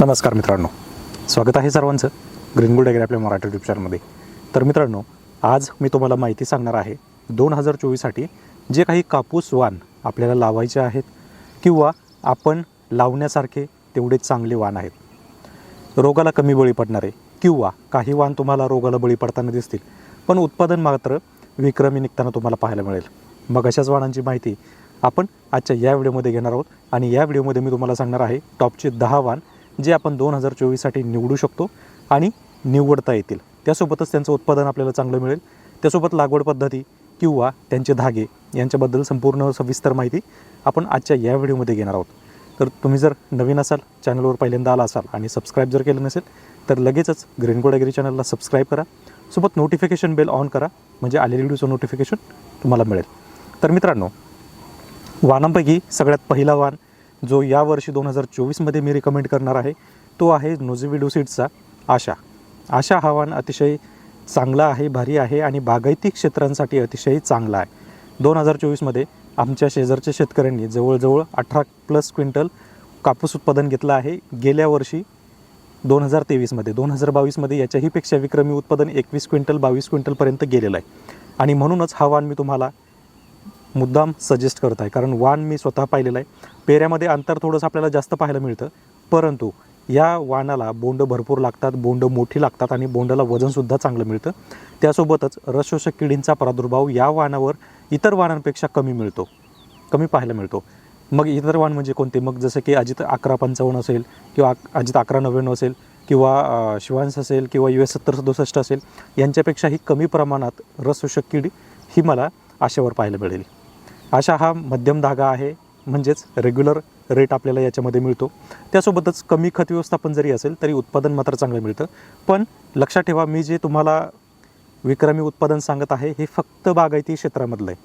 नमस्कार मित्रांनो. स्वागत आहे सर्वांचं ग्रीनगुड वगैरे आपल्या मराठी यूट्यूब चॅनलमध्ये तर मित्रांनो आज मी तुम्हाला माहिती सांगणार आहे दोन हजार चोवीससाठी जे काही कापूस वाण आपल्याला लावायचे आहेत किंवा आपण लावण्यासारखे तेवढे चांगले वाण आहेत. रोगाला कमी बळी पडणारे किंवा काही वाण तुम्हाला रोगाला बळी पडताना दिसतील पण उत्पादन मात्र विक्रमी निघताना तुम्हाला पाहायला मिळेल. मग अशाच वाणांची माहिती आपण आजच्या या व्हिडिओमध्ये घेणार आहोत आणि या व्हिडिओमध्ये मी तुम्हाला सांगणार आहे टॉपचे दहा वाण जे आपण दोन हजार चोवीससाठी निवडू शकतो आणि निवडता येतील. त्यासोबतच त्यांचं उत्पादन आपल्याला चांगलं मिळेल. त्यासोबत लागवड पद्धती किंवा त्यांचे धागे यांच्याबद्दल संपूर्ण सविस्तर माहिती आपण आजच्या या व्हिडिओमध्ये घेणार आहोत. तर तुम्ही जर नवीन असाल चॅनलवर पहिल्यांदा आला असाल आणि सबस्क्राईब जर केलं नसेल तर लगेचच ग्रीन गोड ॲग्री चॅनलला सबस्क्राईब करा. सोबत नोटिफिकेशन बेल ऑन करा म्हणजे आलेली व्हिडिओचं नोटिफिकेशन तुम्हाला मिळेल. तर मित्रांनो वाहनांपैकी सगळ्यात पहिला वाहन जो यावर्षी दोन हजार चोवीसमध्ये मी रिकमेंड करणार आहे तो आहे नोझिविडोसिडचा आशा. आशा हवामान अतिशय चांगला आहे भारी आहे आणि बागायती क्षेत्रांसाठी अतिशय चांगला आहे. दोन हजार चोवीसमध्ये आमच्या शेजारच्या शेतकऱ्यांनी जवळजवळ अठरा प्लस क्विंटल कापूस उत्पादन घेतलं आहे. गेल्या वर्षी दोन हजार तेवीसमध्ये दोन हजार बावीसमध्ये याच्याहीपेक्षा विक्रमी उत्पादन एकवीस क्विंटल बावीस क्विंटलपर्यंत गेलेलं आहे. आणि म्हणूनच हवामान मी तुम्हाला मुद्दाम सजेस्ट करत आहे कारण वाण मी स्वतः पाहिलेलं आहे. पेऱ्यामध्ये अंतर थोडंसं आपल्याला जास्त पाहायला मिळतं. परंतु या वाणाला बोंड भरपूर लागतात बोंड मोठी लागतात आणि बोंडाला वजनसुद्धा चांगलं मिळतं. त्यासोबतच रसशोषक किडींचा प्रादुर्भाव या वाणावर इतर वाणांपेक्षा कमी मिळतो. कमी पाहायला मिळतो. मग इतर वाण म्हणजे कोणते? मग जसं की अजित अकरा पंचावन्न असेल किंवा अजित अकरा नव्याण्णव असेल किंवा शिवांश असेल किंवा यू एस सत्तर सदुसष्ट असेल यांच्यापेक्षाही कमी प्रमाणात रसशोषक किडी ही मला आशेवर पाहायला मिळेल. अशा हा मध्यम धागा आहे म्हणजेच रेग्युलर रेट आपल्याला याच्यामध्ये मिळतो. त्यासोबतच कमी खत व्यवस्थापन जरी असेल तरी उत्पादन मात्र चांगलं मिळतं. पण लक्षात ठेवा मी जे तुम्हाला विक्रमी उत्पादन सांगत आहे हे फक्त बागायती क्षेत्रामधलं आहे.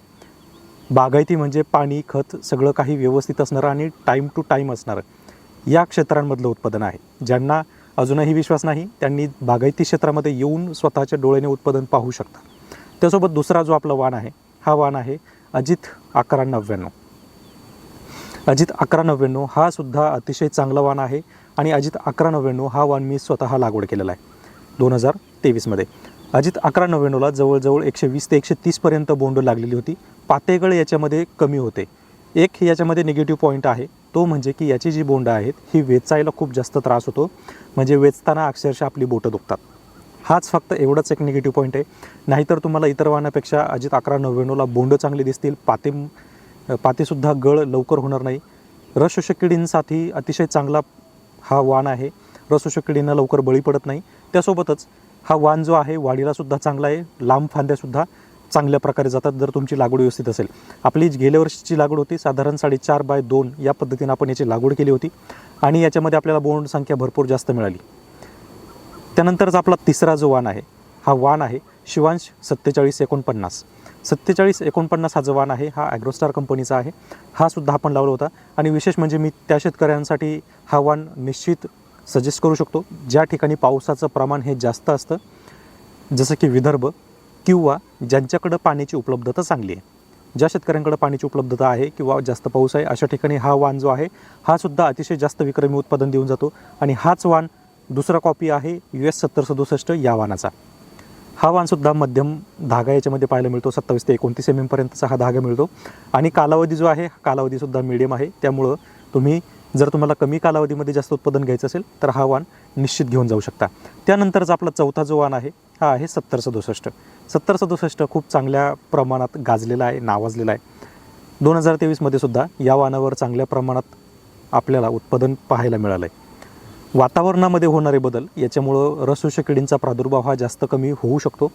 बागायती म्हणजे पाणी खत सगळं काही व्यवस्थित असणारं आणि टाईम टू टाईम असणारं या क्षेत्रांमधलं उत्पादन आहे. ज्यांना अजूनही विश्वास नाही त्यांनी बागायती क्षेत्रामध्ये येऊन स्वतःच्या डोळ्याने उत्पादन पाहू शकता. त्यासोबत दुसरा जो आपला वाण आहे हा वाण आहे अजित अकरा नव्याण्णव अजित अकरा नव्याण्णव हा सुद्धा अतिशय चांगला वाण आहे आणि अजित अकरा नव्याण्णव हा वाण मी स्वतः लागवड केलेला आहे. दोन हजार तेवीसमध्ये अजित अकरा नव्याण्णवला जवळजवळ एकशे वीस ते एकशे तीसपर्यंत बोंड लागलेली होती. पातेगळ याच्यामध्ये कमी होते. एक याच्यामध्ये निगेटिव्ह पॉईंट आहे. तो म्हणजे की याची जी बोंडं आहेत ही वेचायला खूप जास्त त्रास होतो. म्हणजे वेचताना अक्षरशः आपली बोटं दुखतात. हाच फक्त एवढाच एक निगेटिव्ह पॉईंट आहे. नाहीतर तुम्हाला इतर वाहनापेक्षा अजित अकरा नव्याण्णवला बोंड चांगली दिसतील. पाते पातेसुद्धा गळ लवकर होणार नाही. रसशोषक किडींसाठी अतिशय चांगला हा वाण आहे. रसशोषक किडींना लवकर बळी पडत नाही. त्यासोबतच हा वाण जो आहे वाढीलासुद्धा चांगला आहे. लांब फांद्यासुद्धा चांगल्या प्रकारे जातात जर तुमची लागवड व्यवस्थित असेल. आपली जी गेल्या वर्षीची लागवड होती साधारण साडेचार बाय दोन या पद्धतीने आपण याची लागवड केली होती. आणि याच्यामध्ये आपल्याला बोंड संख्या भरपूर जास्त मिळाली. त्यानंतरचा आपला तिसरा जो वाण आहे हा वाण आहे शिवांश सत्तेचाळीस एकोणपन्नास. सत्तेचाळीस एकोणपन्नास हा जो वाण आहे हा ॲग्रोस्टार कंपनीचा आहे. हा सुद्धा आपण लावला होता आणि विशेष म्हणजे मी त्या शेतकऱ्यांसाठी हा वाण निश्चित सजेस्ट करू शकतो. ज्या ठिकाणी पावसाचं प्रमाण हे जास्त असतं जसं की विदर्भ किंवा ज्यांच्याकडं पाण्याची उपलब्धता चांगली आहे. ज्या शेतकऱ्यांकडे पाण्याची उपलब्धता आहे किंवा जास्त पाऊस आहे अशा ठिकाणी हा वाण जो आहे हा सुद्धा अतिशय जास्त विक्रमी उत्पादन देऊन जातो आणि हाच वाण दुसरा कॉपी आहे यू एस सत्तर सदुसष्ट या वानाचा. हा वाणसुद्धा मध्यम धागा याच्यामध्ये पाहायला मिळतो सत्तावीस ते एकोणतीस एम एमपर्यंतचा हा धागा मिळतो. आणि कालावधी जो आहे कालावधीसुद्धा मिडियम आहे. त्यामुळं तुम्ही जर तुम्हाला कमी कालावधीमध्ये जास्त उत्पादन घ्यायचं असेल तर हा वाण निश्चित घेऊन जाऊ शकता. त्यानंतरचा आपला चौथा जो वाण आहे हा आहे सत्तर सदुसष्ट सत्तर सदुसष्ट खूप चांगल्या प्रमाणात गाजलेला आहे नावाजलेला आहे. दोन हजार तेवीसमध्ये सुद्धा या वानावर चांगल्या प्रमाणात आपल्याला उत्पादन पाहायला मिळालं आहे वातावरणामध्ये होणारे बदल याच्यामुळं रसोषक किडींचा प्रादुर्भाव हा जास्त कमी होऊ शकतो.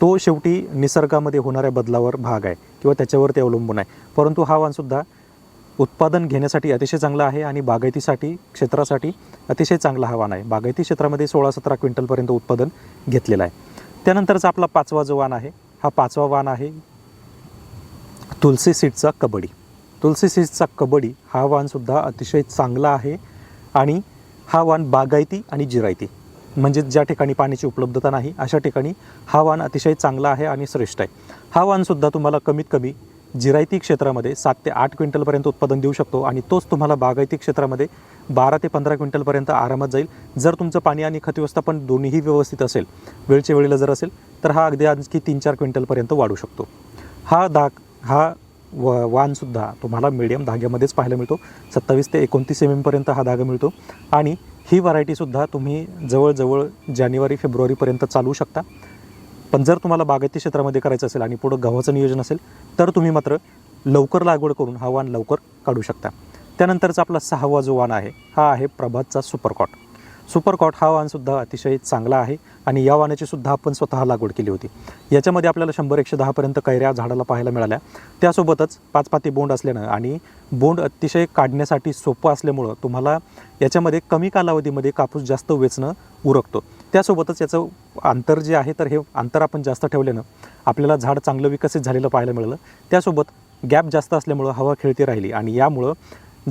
तो शेवटी निसर्गामध्ये होणाऱ्या बदलावर भाग आहे किंवा त्याच्यावर ते अवलंबून आहे. परंतु हा वाणसुद्धा उत्पादन घेण्यासाठी अतिशय चांगला आहे आणि बागायतीसाठी क्षेत्रासाठी अतिशय चांगला हा वाण आहे. बागायती क्षेत्रामध्ये सोळा सतरा क्विंटलपर्यंत उत्पादन घेतलेलं आहे. त्यानंतरचा आपला पाचवा जो वाण आहे हा पाचवा वाण आहे तुलसी सीडचा कबड्डी. तुलसी सीडचा कबड्डी हा वाणसुद्धा अतिशय चांगला आहे आणि हा वाण बागायती आणि जिरायती. म्हणजे ज्या ठिकाणी पाण्याची उपलब्धता नाही अशा ठिकाणी हा वाण अतिशय चांगला आहे आणि श्रेष्ठ आहे. हा वाणसुद्धा तुम्हाला कमीत कमी जिरायती क्षेत्रामध्ये सात ते आठ क्विंटलपर्यंत उत्पादन देऊ शकतो आणि तोच तुम्हाला बागायती क्षेत्रामध्ये बारा ते पंधरा क्विंटलपर्यंत आरामात जाईल. जर तुमचं पाणी आणि खत व्यवस्थापन दोन्हीही व्यवस्थित असेल वेळच्या वेळेला जर असेल तर हा अगदी आणखी तीन चार क्विंटलपर्यंत वाढू शकतो. हा दाग हा व वाणसुद्धा तुम्हाला मिडियम धाग्यामध्येच पाहायला मिळतो. सत्तावीस ते एकोणतीस एम एमपर्यंत हा धागा मिळतो. आणि ही व्हरायटीसुद्धा तुम्ही जवळजवळ जानेवारी फेब्रुवारीपर्यंत चालवू शकता. पण जर तुम्हाला बागायती क्षेत्रामध्ये करायचं असेल आणि पुढं गव्हाचं नियोजन असेल तर तुम्ही मात्र लवकर लागवड करून हा वाण लवकर काढू शकता. त्यानंतरचा आपला सहावा जो वाण आहे हा आहे प्रभातचा सुपरकॉट सुपरकॉट हा वाहनसुद्धा अतिशय चांगला आहे आणि या वाणाची सुद्धा आपण स्वतः लागवड केली होती. याच्यामध्ये आपल्याला शंभर एकशे दहापर्यंत कैऱ्या झाडाला पाहायला मिळाल्या. त्यासोबतच पाच पाती बोंड असल्यानं आणि बोंड अतिशय काढण्यासाठी सोपं असल्यामुळं तुम्हाला याच्यामध्ये कमी कालावधीमध्ये कापूस जास्त वेचणं उरकतो. त्यासोबतच याचं अंतर जे आहे तर हे अंतर आपण जास्त ठेवल्यानं आपल्याला झाड चांगलं विकसित झालेलं पाहायला मिळालं. त्यासोबत गॅप जास्त असल्यामुळं हवा खेळती राहिली आणि यामुळं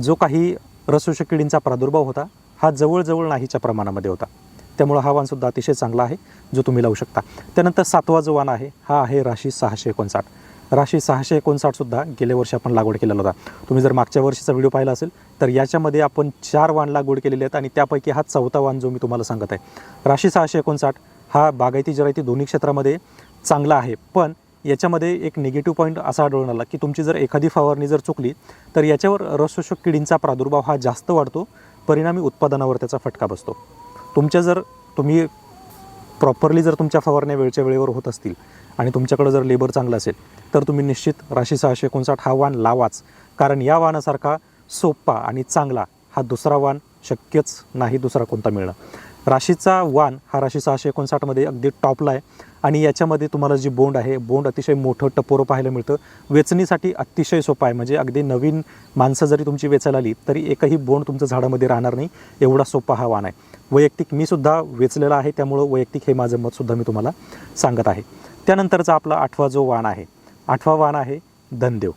जो काही रसोषक किडींचा प्रादुर्भाव होता हा जवळजवळ नाहीच्या प्रमाणामध्ये होता. त्यामुळं हा वाणसुद्धा अतिशय चांगला आहे जो तुम्ही लावू शकता. त्यानंतर सातवा जो वाण आहे हा आहे राशी सहाशे एकोणसाठ. राशी सहाशे एकोणसाठसुद्धा गेल्या वर्षी आपण लागवड केलेला होता. तुम्ही जर मागच्या वर्षीचा व्हिडिओ पाहिला असेल तर याच्यामध्ये आपण चार वाण लागवड केलेले आहेत आणि त्यापैकी हा चौथा वाण जो मी तुम्हाला सांगत आहे. राशी सहाशे एकोणसाठ हा बागायती जरायती दोन्ही क्षेत्रामध्ये चांगला आहे पण याच्यामध्ये एक निगेटिव्ह पॉईंट असा आढळून आला की तुमची जर एखादी फवारणी जर चुकली तर याच्यावर रसशोषक किडींचा प्रादुर्भाव हा जास्त वाढतो. परिणामी उत्पादनावर त्याचा फटका बसतो. तुमच्या जर तुम्ही प्रॉपरली जर तुमच्या फवारण्या वेळच्या वेळेवर होत असतील आणि तुमच्याकडं जर लेबर चांगलं असेल तर तुम्ही निश्चित राशी सहाशे एकोणसाठ हा वाण लावाच. कारण या वाणासारखा सोपा आणि चांगला हा दुसरा वाण शक्यच नाही दुसरा कोणता मिळणं राशीचा वाण हा राशी सहाशे एकोणसाठमध्ये अगदी टॉपला आहे. आणि याच्यामध्ये तुम्हाला जी बोंड आहे बोंड अतिशय मोठं टपोरं पाहायला मिळतं. वेचणीसाठी अतिशय सोपं आहे. म्हणजे अगदी नवीन माणसं जरी तुमची वेचायला आली तरी एकही बोंड तुमचं झाडामध्ये राहणार नाही एवढा सोपा हा वाण आहे. वैयक्तिक मी सुद्धा वेचलेला आहे त्यामुळं वैयक्तिक हे माझं मतसुद्धा मी तुम्हाला सांगत आहे. त्यानंतरचा आपला आठवा जो वाण आहे आठवा वाण आहे धनदेव.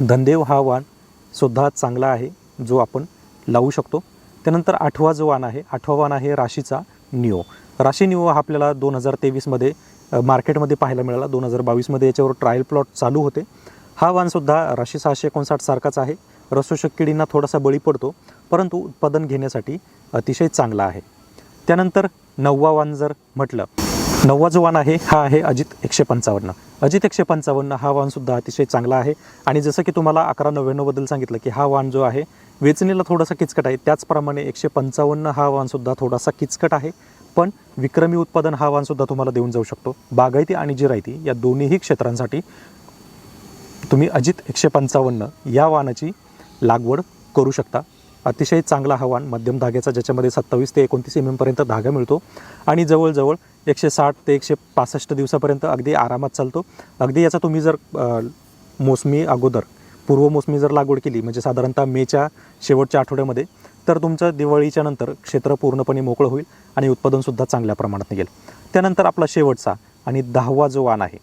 धनदेव हा वाण सुद्धा चांगला आहे जो आपण लावू शकतो. त्यानंतर आठवा जो वाण आहे आठवा वाण आहे राशीचा निओ. राशी हा आपल्याला दोन हजार तेवीसमध्ये मार्केटमध्ये पाहायला मिळाला. दोन हजार बावीसमध्ये याच्यावर ट्रायल प्लॉट चालू होते. हा वाणसुद्धा राशी सहाशे एकोणसाठ सारखाच आहे. रसोषक किडींना थोडासा बळी पडतो परंतु उत्पादन घेण्यासाठी अतिशय चांगला आहे. त्यानंतर नववा वान जर म्हटलं नववा जो वाण आहे हा आहे अजित एकशे पंचावन्न. अजित एकशे पंचावन्न हा वाणसुद्धा अतिशय चांगला आहे. आणि जसं की तुम्हाला अकरा नव्याण्णवबद्दल सांगितलं की हा वाण जो आहे वेचणीला थोडासा किचकट आहे. त्याचप्रमाणे एकशे पंचावन्न हा वाणसुद्धा थोडासा किचकट आहे. पण विक्रमी उत्पादन हा वाणसुद्धा तुम्हाला देऊन जाऊ शकतो. बागायती आणि जिरायती या दोन्हीही क्षेत्रांसाठी तुम्ही अजित एकशे पंचावन्न या वाणाची लागवड करू शकता. अतिशय चांगला हवान मध्यम धाग्याचा ज्याच्यामध्ये सत्तावीस ते एकोणतीस एम एमपर्यंत धागा मिळतो आणि जवळजवळ एकशे साठ ते एकशे पासष्ट दिवसापर्यंत अगदी आरामात चालतो. अगदी याचा तुम्ही जर मोसमी अगोदर पूर्व मोसमी जर लागवड केली म्हणजे साधारणतः मेच्या शेवटच्या आठवड्यामध्ये तर तुमचं दिवाळीच्या नंतर क्षेत्र पूर्णपणे मोकळं होईल आणि उत्पादनसुद्धा चांगल्या प्रमाणात निघेल. त्यानंतर आपला शेवटचा आणि दहावा जो वाण आहे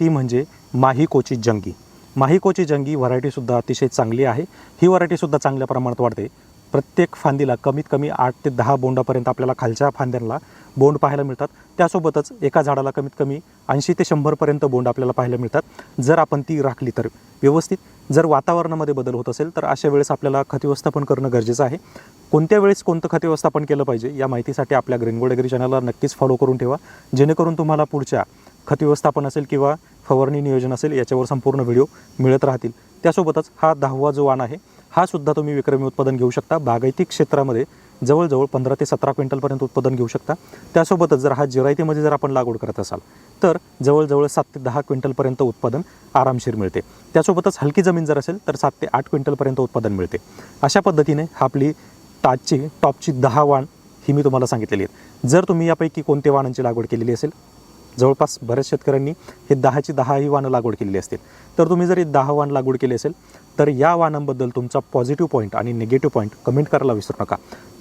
ती म्हणजे माहिकोची जंगी. माहिकोची जंगी व्हरायटीसुद्धा अतिशय चांगली आहे. ही व्हरायटीसुद्धा चांगल्या प्रमाणात वाढते. प्रत्येक फांदीला कमीत कमी आठ ते दहा बोंडापर्यंत आपल्याला खालच्या फांद्यांना बोंड पाहायला मिळतात. त्यासोबतच एका झाडाला कमीत कमी ऐंशी ते शंभरपर्यंत बोंड आपल्याला पाहायला मिळतात. जर आपण ती राखली तर व्यवस्थित. जर वातावरणामध्ये बदल होत असेल तर अशा वेळेस आपल्याला खत व्यवस्थापन करणं गरजेचं आहे. कोणत्या वेळेस कोणतं खत व्यवस्थापन केलं पाहिजे या माहितीसाठी आपल्या ग्रीनगोड ॲग्री चॅनलला नक्कीच फॉलो करून ठेवा. जेणेकरून तुम्हाला पुढच्या खत व्यवस्थापन असेल किंवा फवारणी नियोजन असेल याच्यावर संपूर्ण व्हिडिओ मिळत राहतील. त्यासोबतच हा दहावा जो वाण आहे हा सुद्धा तुम्ही विक्रमी उत्पादन घेऊ शकता. बागायती क्षेत्रामध्ये जवळजवळ पंधरा ते सतरा क्विंटलपर्यंत उत्पादन घेऊ शकता. त्यासोबतच जर हा जिरायतीमध्ये जर आपण लागवड करत असाल तर जवळजवळ सात ते दहा क्विंटलपर्यंत उत्पादन आरामशीर मिळते. त्यासोबतच हलकी जमीन जर असेल तर सात ते आठ क्विंटलपर्यंत उत्पादन मिळते. अशा पद्धतीने हा आपली टाचची टॉपची दहा वाण ही मी तुम्हाला सांगितलेली आहेत. जर तुम्ही यापैकी कोणत्या वाणांची लागवड केलेली असेल जवळपास बऱ्याच शेतकऱ्यांनी हे दहाची दहा ही वाणं लागवड केलेली असतील. तर तुम्ही जरी दहा वाण लागवड केली असेल तर या वानांबद्दल तुमचा पॉझिटिव्ह पॉईंट आणि निगेटिव्ह पॉईंट कमेंट करायला विसरू नका.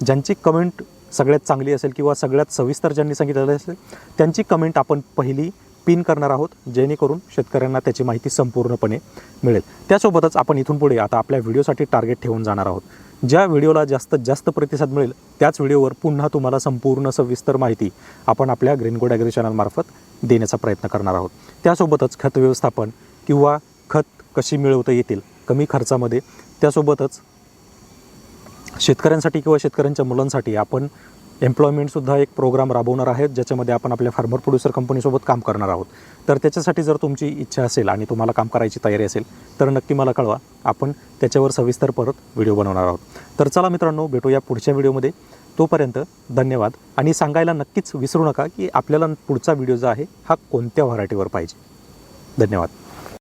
ज्यांची कमेंट सगळ्यात चांगली असेल किंवा सगळ्यात सविस्तर ज्यांनी सांगितलेलं असेल त्यांची कमेंट आपण पहिली पिन करणार आहोत जेणेकरून शेतकऱ्यांना त्याची माहिती संपूर्णपणे मिळेल. त्यासोबतच आपण इथून पुढे आता आपल्या व्हिडिओसाठी टार्गेट ठेवून जाणार आहोत. ज्या व्हिडिओला जास्तीत जास्त प्रतिसाद मिळेल त्याच व्हिडिओवर पुन्हा तुम्हाला संपूर्ण सविस्तर माहिती आपण आपल्या ग्रीनगोड ॲग्री चॅनलमार्फत देण्याचा प्रयत्न करणार आहोत. त्यासोबतच खत व्यवस्थापन किंवा खत कशी मिळवता येतील कमी खर्चामध्ये त्यासोबतच शेतकऱ्यांसाठी किंवा शेतकऱ्यांच्या मुलांसाठी आपण एम्प्लॉयमेंटसुद्धा एक प्रोग्राम राबवणार आहेत ज्याच्यामध्ये आपण आपल्या फार्मर प्रोड्युसर कंपनीसोबत काम करणार आहोत. तर त्याच्यासाठी जर तुमची इच्छा असेल आणि तुम्हाला काम करायची तयारी असेल तर नक्की मला कळवा. आपण त्याच्यावर सविस्तर परत व्हिडिओ बनवणार आहोत. तर चला मित्रांनो भेटूया पुढच्या व्हिडिओमध्ये तोपर्यंत धन्यवाद. आणि सांगायला नक्कीच विसरू नका की आपल्याला पुढचा व्हिडिओ जो आहे हा कोणत्या व्हरायटीवर पाहिजे. धन्यवाद.